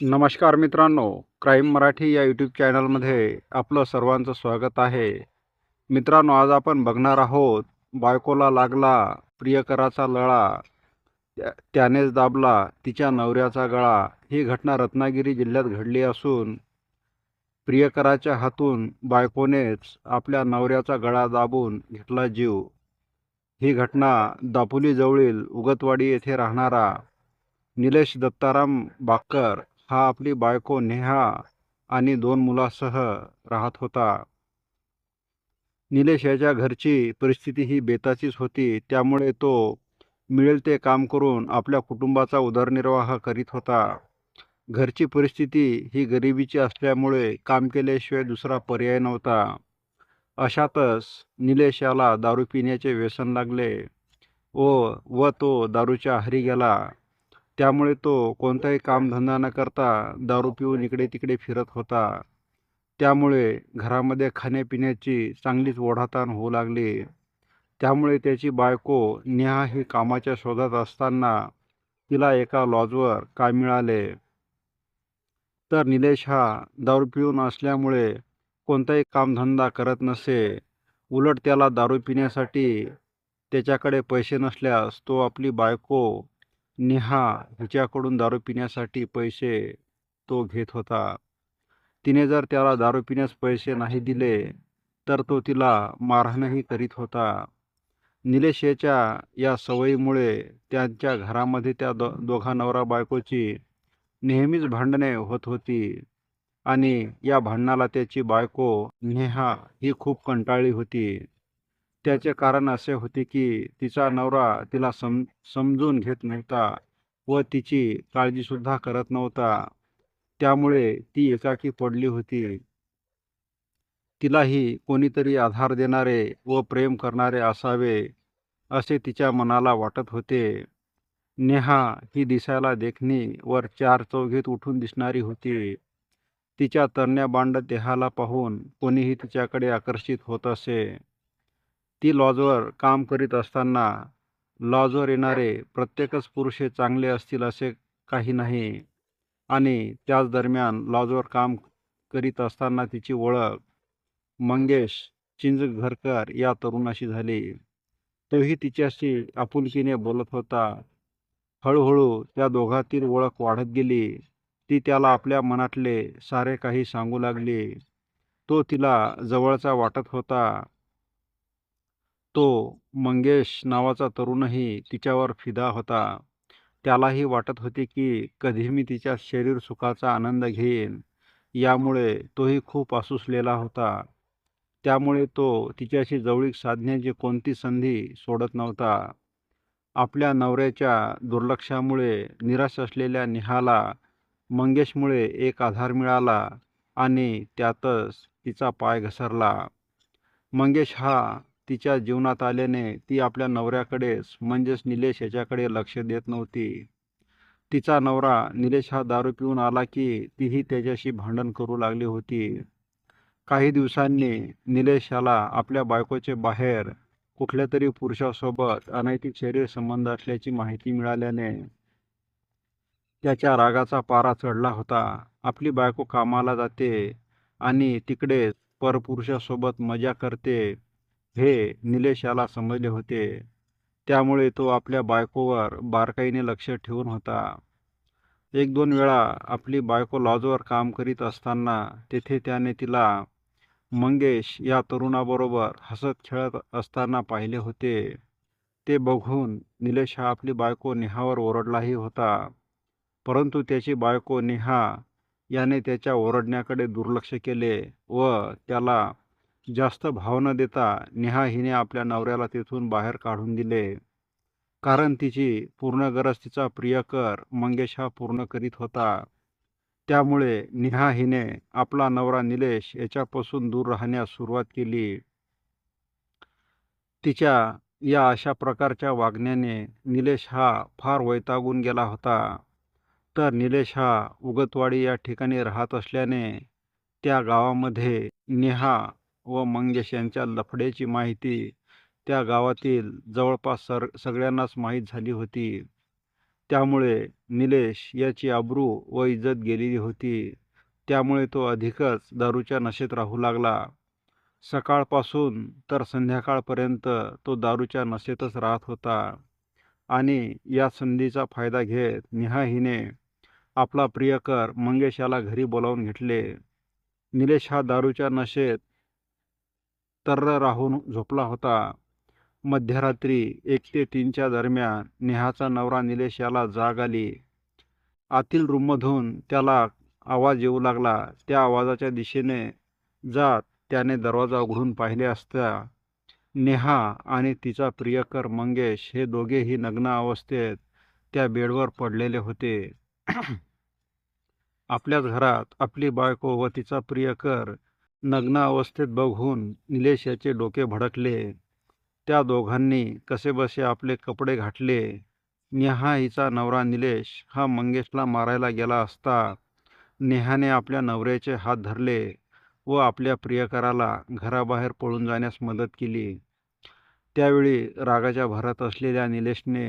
नमस्कार मित्रांनो क्राईम मराठी या यूट्यूब चॅनलमध्ये आपलं सर्वांचं स्वागत आहे. मित्रांनो आज आपण बघणार आहोत बायकोला लागला प्रियकराचा लळा त्या- त्यानेच दाबला तिच्या नवऱ्याचा गळा ही घटना रत्नागिरी जिल्ह्यात घडली असून प्रियकराच्या हातून बायकोनेच आपल्या नवऱ्याचा गळा दाबून घेतला जीव. ही घटना दापोलीजवळील उगतवाडी येथे राहणारा निलेश दत्ताराम बाकर हा आपली बायको नेहा आणि दोन मुलासह राहत होता. निलेश याच्या घरची परिस्थिती ही बेताचीच होती. त्यामुळे तो मिळेल ते काम करून आपल्या कुटुंबाचा उदरनिर्वाह करीत होता. घरची परिस्थिती ही गरिबीची असल्यामुळे काम केल्याशिवाय दुसरा पर्याय नव्हता. अशातच निलेश याला दारू पिण्याचे व्यसन लागले. व व तो दारूच्या आहारी गेला. त्यामुळे तो कोणताही कामधंदा न करता दारू पिऊन इकडे तिकडे फिरत होता. त्यामुळे घरामध्ये खाण्यापिण्याची चांगलीच ओढाताण होऊ लागली. त्यामुळे त्याची बायको नेहा ही कामाच्या शोधात असताना तिला एका लॉजवर काम मिळाले. तर निलेश हा दारू पिऊन असल्यामुळे कोणताही कामधंदा करत नसे. उलट त्याला दारू पिण्यासाठी त्याच्याकडे पैसे नसल्यास तो आपली बायको नेहा हिच्याकडून दारू पिण्यासाठी पैसे तो घेत होता. तिने जर त्याला दारू पिण्यास पैसे नाही दिले तर तो तिला मारहाणही करीत होता. निलेश याच्या या सवयीमुळे त्यांच्या घरामध्ये त्या दो दोघा नवरा बायकोची नेहमीच भांडणे होत होती आणि या भांडणाला त्याची बायको नेहा ही खूप कंटाळली होती. त्याचे कारण असे होते की तिचा नवरा तिला सम समजून घेत नव्हता व तिची काळजीसुद्धा करत नव्हता. त्यामुळे ती एकाकी पडली होती. तिलाही कोणीतरी आधार देणारे व प्रेम करणारे असावे असे तिच्या मनाला वाटत होते. नेहा ही दिसायला देखणी वर चार चौघीत उठून दिसणारी होती. तिच्या तरण्या बांड देहाला पाहून कोणीही तिच्याकडे आकर्षित होत असे. ती लॉजवर काम करीत असताना लॉजवर येणारे प्रत्येकच पुरुष हे चांगले असतील असे काही नाही. आणि त्याच दरम्यान लॉजवर काम करीत असताना तिची ओळख मंगेश चिंचघरकर या तरुणाशी झाली. तोही तिच्याशी आपुलकीने बोलत होता. हळूहळू त्या दोघातील ओळख वाढत गेली. ती त्याला आपल्या मनातले सारे काही सांगू लागली. तो तिला जवळचा वाटत होता. तो मंगेश नावाचा तरुणही तिच्यावर फिदा होता. त्यालाही वाटत होते की कधी मी तिच्या शरीर सुखाचा आनंद घेईन. यामुळे तोही खूप आसुसलेला होता. त्यामुळे तो तिच्याशी जवळीक साधण्याची कोणती संधी सोडत नव्हता. आपल्या नवऱ्याच्या दुर्लक्षामुळे निराश असलेल्या नेहाला मंगेशमुळे एक आधार मिळाला आणि त्यातच तिचा पाय घसरला. मंगेश हा तिच्या जीवनात आल्याने ती आपल्या नवऱ्याकडेच म्हणजेच निलेश याच्याकडे लक्ष देत नव्हती. तिचा नवरा निलेश हा दारू पिऊन आला की तीही त्याच्याशी भांडण करू लागली होती. काही दिवसांनी निलेश याला आपल्या बायकोचे बाहेर कुठल्या तरी पुरुषासोबत अनैतिक शरीर संबंध असल्याची माहिती मिळाल्याने त्याच्या रागाचा पारा चढला होता. आपली बायको कामाला जाते आणि तिकडे परपुरुषासोबत मजा करते. हे निलेशाला समजले होते. त्यामुळे तो आपल्या बायकोवर बारकाईने लक्ष ठेवून होता. एक दोन वेळा आपली बायको लॉजवर काम करीत असताना तेथे त्याने तिला मंगेश या तरुणाबरोबर हसत खेळत असताना पाहिले होते. ते बघून निलेश हा आपली बायको नेहावर ओरडलाही होता. परंतु त्याची बायको नेहा याने त्याच्या ओरडण्याकडे दुर्लक्ष केले व त्याला जास्त भाव न देता नेहा हिने आपल्या नवऱ्याला तिथून बाहेर काढून दिले. कारण तिची पूर्ण गरज तिचा प्रियकर मंगेश हा पूर्ण करीत होता. त्यामुळे नेहा हिने आपला नवरा निलेश याच्यापासून दूर राहण्यास सुरुवात केली. तिच्या या अशा प्रकारच्या वागण्याने निलेश हा फार वैतागून गेला होता. तर निलेश हा उगतवाडी या ठिकाणी राहत असल्याने त्या गावामध्ये नेहा व मंगेश यांच्या लफड्याची माहिती त्या गावातील जवळपास सर सगळ्यांनाच माहीत झाली होती. त्यामुळे निलेश याची अब्रू व इज्जत गेलेली होती. त्यामुळे तो अधिकच दारूच्या नशेत राहू लागला. सकाळपासून तर संध्याकाळपर्यंत तो दारूच्या नशेतच राहत होता आणि या संधीचा फायदा घेत नेहा हिने आपला प्रियकर मंगेश याला घरी बोलावून घेतले. निलेश हा दारूच्या नशेत तर्र राहून झोपला होता. मध्यरात्री एक ते तीनच्या दरम्यान नेहाचा नवरा निलेश याला जाग आली. आतील रूममधून त्याला आवाज येऊ लागला. त्या आवाजाच्या दिशेने जात त्याने दरवाजा उघडून पाहिले असता नेहा आणि तिचा प्रियकर मंगेश हे दोघेही नग्न अवस्थेत त्या बेडवर पडलेले होते. आपल्याच घरात आपली बायको व तिचा प्रियकर नग्न अवस्थेत बघून निलेश याचे डोके भडकले. त्या दोघांनी कसेबसे आपले कपडे घातले. नेहा हिचा नवरा निलेश हा मंगेशला मारायला गेला असता नेहाने आपल्या नवऱ्याचे हात धरले व आपल्या प्रियकराला घराबाहेर पळून जाण्यास मदत केली. त्यावेळी रागाच्या भरात असलेल्या निलेशने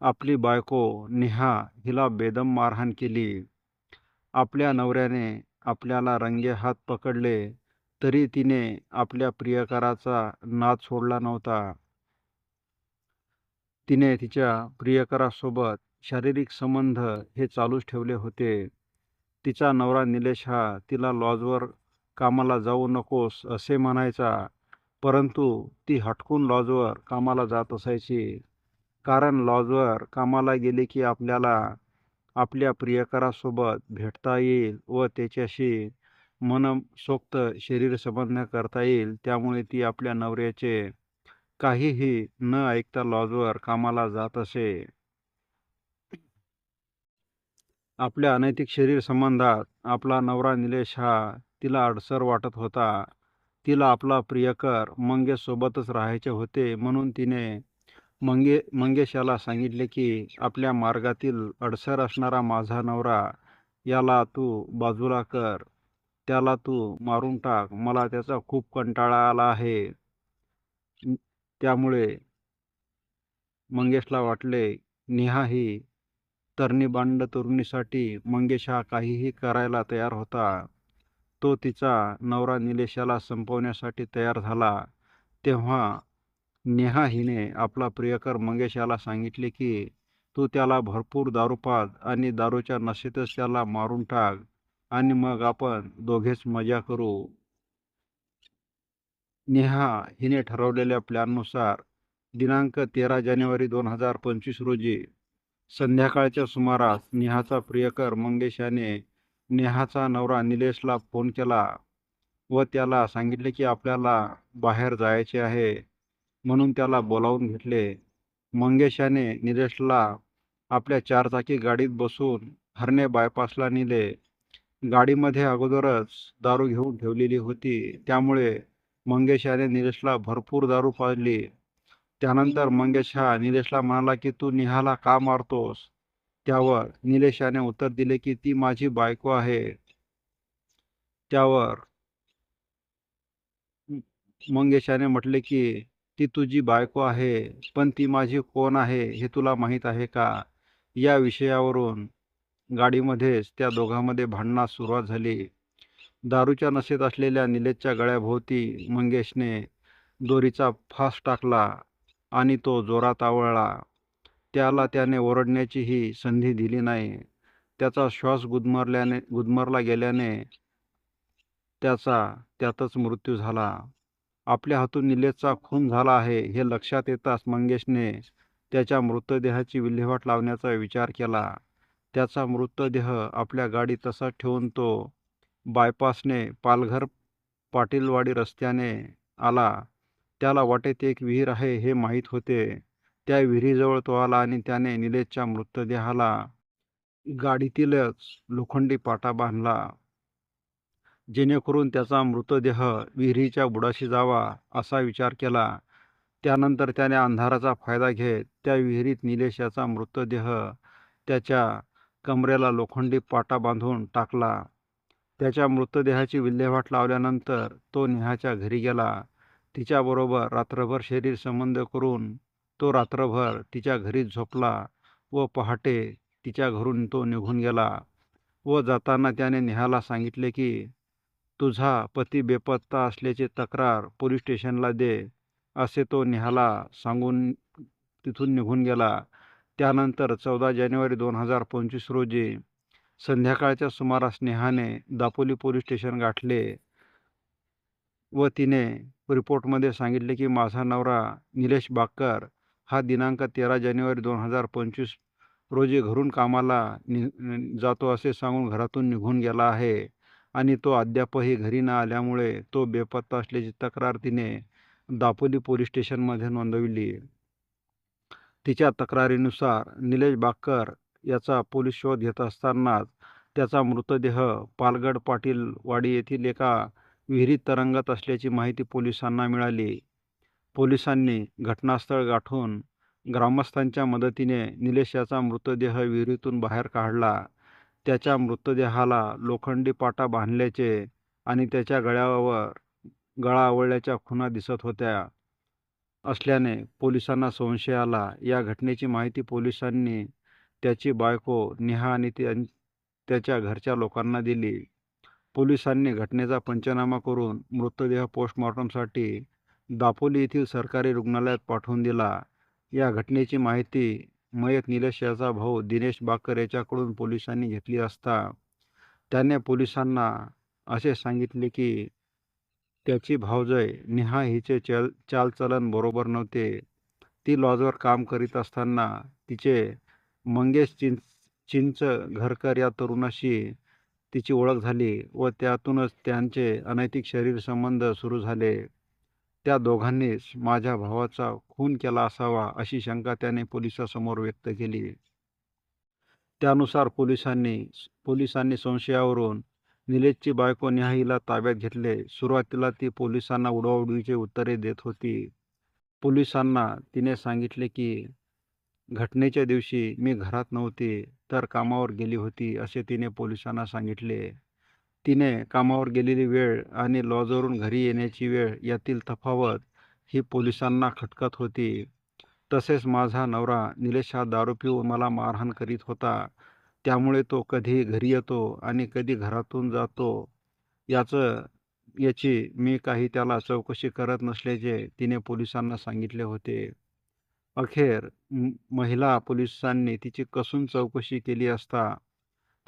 आपली बायको नेहा हिला बेदम मारहाण केली. आपल्या नवऱ्याने आपल्याला रंगे हात पकडले तरी तिने आपल्या प्रियकराचा नाद सोडला नव्हता. तिने तिच्या प्रियकरासोबत शारीरिक संबंध हे चालूच ठेवले होते. तिचा नवरा निलेश हा तिला लॉजवर कामाला जाऊ नकोस असे म्हणायचा परंतु ती हटकून लॉजवर कामाला जात असायची. कारण लॉजवर कामाला गेले की आपल्याला आपल्या प्रियकरासोबत भेटता येईल व त्याच्याशी मनसोक्त शरीर संबंध करता येईल. त्यामुळे ती आपल्या नवऱ्याचे काहीही न ऐकता लॉजवर कामाला जात असे. आपल्या अनैतिक शरीर संबंधात आपला नवरा निलेश हा तिला अडसर वाटत होता. तिला आपला प्रियकर मंगेश सोबतच राहायचे होते म्हणून तिने मंगे मंगेशाला सांगितले की आपल्या मार्गातील अडसर असणारा माझा नवरा याला तू बाजूला कर. त्याला तू मारून टाक. मला त्याचा खूप कंटाळा आला आहे. त्यामुळे मंगेशला वाटले नेहा ही तरणीबांड तरुणीसाठी मंगेश हा काहीही करायला तयार होता. तो तिचा नवरा निलेशाला संपवण्यासाठी तयार झाला. तेव्हा नेहा हिने आपला प्रियकर मंगेश याला सांगितले की तू त्याला भरपूर दारूपात आणि दारूच्या नशेतच त्याला मारून टाक आणि मग आपण दोघेच मजा करू. नेहा हिने ठरवलेल्या प्लॅननुसार दिनांक तेरा जानेवारी दोन हजार पंचवीस रोजी संध्याकाळच्या सुमारास नेहाचा प्रियकर मंगेश याने नेहाचा नवरा निलेशला फोन केला व त्याला सांगितले की आपल्याला बाहेर जायचे आहे. म्हणून त्याला बोलावून घेतले. मंगेशाने निलेशला आपल्या चारचाकी गाडीत बसून हरणे बायपासला नेले. गाडीमध्ये अगोदरच दारू घेऊन ठेवलेली होती. त्यामुळे मंगेशाने निलेशला भरपूर दारू पाजली. त्यानंतर मंगेश हा निलेशला म्हणाला की तू निहाला का मारतोस? त्यावर निलेशाने उत्तर दिले की ती माझी बायको आहे. त्यावर मंगेशाने म्हटले की ती तुझी बायको आहे पण ती माझी कोण आहे हे तुला माहीत आहे का? या विषयावरून गाडीमध्येच त्या दोघांमध्ये भांडणास सुरुवात झाली. दारूच्या नशेत असलेल्या निलेशच्या गळ्याभोवती मंगेशने दोरीचा फास टाकला आणि तो जोरात आवळला. त्याला त्याने ओरडण्याचीही संधी दिली नाही. त्याचा श्वास गुदमरल्याने गुदमरला गेल्याने त्याचा त्यातच मृत्यू झाला. आपल्या हातून निलेशचा खून झाला आहे हे लक्षात येताच मंगेशने त्याच्या मृतदेहाची विल्हेवाट लावण्याचा विचार केला. त्याचा मृतदेह आपल्या गाडीत तसा ठेवून तो बायपासने पालघर पाटीलवाडी रस्त्याने आला. त्याला वाटेत एक विहीर आहे हे माहीत होते. त्या विहिरीजवळ तो आला आणि त्याने निलेशच्या मृतदेहाला गाडीतीलच लोखंडी पाटा बांधला. जेणेकरून त्याचा मृतदेह विहिरीच्या बुडाशी जावा असा विचार केला. त्यानंतर त्याने अंधाराचा फायदा घेत त्या विहिरीत निलेश याचा मृतदेह त्याच्या कमरेला लोखंडी पाटा बांधून टाकला. त्याच्या मृतदेहाची विल्हेवाट लावल्यानंतर तो नेहाच्या घरी गेला. तिच्याबरोबर रात्रभर शरीर संबंध करून तो रात्रभर तिच्या घरीच झोपला व पहाटे तिच्या घरून तो निघून गेला व जाताना त्याने नेहाला सांगितले की तुझा पती बेपत्ता असल्याची तक्रार पोलीस स्टेशनला दे असे तो नेहाला सांगून तिथून निघून गेला. त्यानंतर चौदा जानेवारी दोन हजार पंचवीस रोजी संध्याकाळच्या सुमारास नेहाने दापोली पोलीस स्टेशन गाठले व तिने रिपोर्टमध्ये सांगितले की माझा नवरा निलेश बाकर हा दिनांक तेरा जानेवारी दोन हजार पंचवीस रोजी घरून कामाला नि जातो असे सांगून घरातून निघून गेला आहे. आणि तो अद्यापही घरी न आल्यामुळे तो बेपत्ता असल्याची तक्रार तिने दापोली पोलीस स्टेशनमध्ये नोंदविली. तिच्या तक्रारीनुसार निलेश बाकर याचा पोलीस शोध घेत असतानाच त्याचा मृतदेह पालगड पाटीलवाडी येथील एका विहिरीत तरंगत असल्याची माहिती पोलिसांना मिळाली. पोलिसांनी घटनास्थळ गाठून ग्रामस्थांच्या मदतीने निलेश याचा मृतदेह विहिरीतून बाहेर काढला. त्याच्या मृतदेहाला लोखंडी पाटा बांधल्याचे आणि त्याच्या गळ्यावर गळा आवळल्याच्या खुणा दिसत होत्या असल्याने पोलिसांना संशय आला. या घटनेची माहिती पोलिसांनी त्याची बायको नेहा आणि त्याच्या घरच्या लोकांना दिली. पोलिसांनी घटनेचा पंचनामा करून मृतदेह पोस्टमॉर्टमसाठी दापोली येथील सरकारी रुग्णालयात पाठवून दिला. या घटनेची माहिती मयत निलेश याचा भाऊ दिनेश बाकर याच्याकडून पोलिसांनी घेतली असता त्याने पोलिसांना असे सांगितले की त्याची भावजय नेहा हिचे चल चालचलन बरोबर नव्हते. ती लॉजवर काम करीत असताना तिचे मंगेश चिंच चिंच घरकर या तरुणाशी तिची ओळख झाली व त्यातूनच त्यांचे अनैतिक शरीर संबंध सुरू झाले. त्या दोघांनीच माझ्या भावाचा खून केला असावा अशी शंका त्याने पोलिसासमोर व्यक्त केली. त्यानुसार पोलिसांनी पोलिसांनी संशयावरून निलेशची बायको निहाईला ताब्यात घेतले. सुरुवातीला ती पोलिसांना उडवाउडवीचे उत्तरे देत होती. पोलिसांना तिने सांगितले की घटनेच्या दिवशी मी घरात नव्हती तर कामावर गेली होती असे तिने पोलिसांना सांगितले. तिने कामावर गेलेली वेळ आणि लॉजवरून घरी येण्याची वेळ यातील तफावत ही पोलिसांना खटकत होती. तसेच माझा नवरा निलेश हा दारू पिऊन मला मारहाण करीत होता. त्यामुळे तो कधी घरी येतो आणि कधी घरातून जातो याचं याची मी काही त्याला चौकशी करत नसल्याचे तिने पोलिसांना सांगितले होते. अखेर महिला पोलिसांनी तिची कसून चौकशी केली असता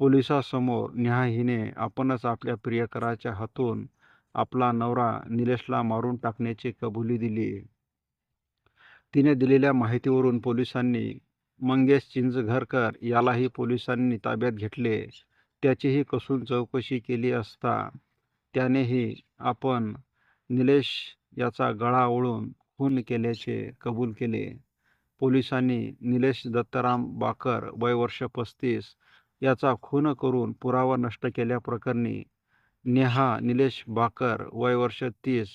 पोलिसासमोर नेहा हिने आपणच आपल्या प्रियकराच्या हातून आपला नवरा निलेशला मारून टाकण्याची कबुली दिली. तिने दिलेल्या माहितीवरून पोलिसांनी मंगेश चिंचघरकर यालाही पोलिसांनी ताब्यात घेतले. त्याचीही कसून चौकशी केली असता त्यानेही आपण निलेश याचा गळा ओळून खून केल्याचे कबूल केले. पोलिसांनी निलेश दत्ताराम बाकर वय वर्ष पस्तीस याचा खून करून पुरावा नष्ट केल्याप्रकरणी नेहा निलेश बाकर वय वर्ष तीस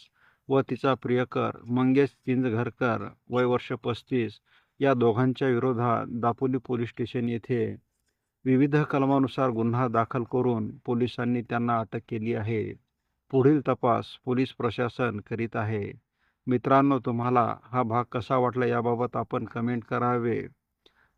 व तिचा प्रियकर मंगेश चिंचघरकर वय वर्ष पस्तीस या दोघांच्या विरोधात दापोली पोलीस स्टेशन येथे विविध कलमानुसार गुन्हा दाखल करून पोलिसांनी त्यांना अटक केली आहे. पुढील तपास पोलीस प्रशासन करीत आहे. मित्रांनो तुम्हाला हा भाग कसा वाटला याबाबत आपण कमेंट करावे.